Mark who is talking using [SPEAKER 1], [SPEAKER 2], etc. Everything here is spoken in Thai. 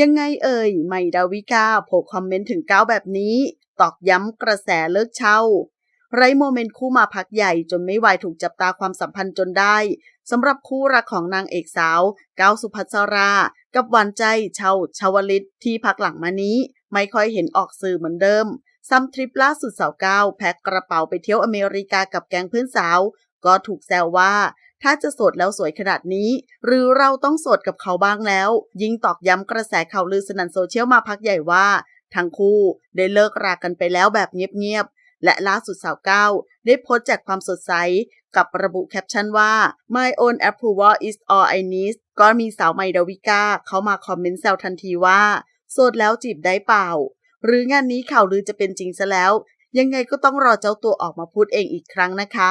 [SPEAKER 1] ยังไงเอ่ยใหม่ดาวิกาโผล่คอมเมนต์ถึงก้าวแบบนี้ ตอกย้ำกระแสเลิกเช่า ไร้โมเมนต์คู่มาพักใหญ่จนไม่ไหวถูกจับตาความสัมพันธ์จนได้สำหรับคู่รักของนางเอกสาวก้าวสุภัสรา กับหวานใจเชาชาวลิตที่พักหลังมานี้ ไม่ค่อยเห็นออกสื่อเหมือนเดิมซ้ำทริปล่าสุดสาวก้าวแพ็คกระเป๋าไปเที่ยวอเมริกากับแก๊งเพื่อนสาว ก็ถูกแซวว่า ถ้าจะโสดแล้วสวยขนาดนี้ หรือเราต้องโสดกับเขาบ้างแล้ว ยิ่งตอกย้ำกระแสข่าวลือสนันโซเชียลมาพักใหญ่ว่า ทั้งคู่ได้เลิกรากันไปแล้วแบบเงียบๆ และล่าสุดสาวก้าวได้โพสต์แจกความสดใส กับระบุแคปชั่นว่า My own approval is all I need ก็มีสาวไมดาวิก้าเข้ามาคอมเมนต์แซวทันทีว่า โสดแล้วจีบได้เปล่า หรืองานนี้ข่าวลือจะเป็นจริงซะแล้ว ยังไงก็ต้องรอเจ้าตัวออกมาพูดเองอีกครั้งนะคะ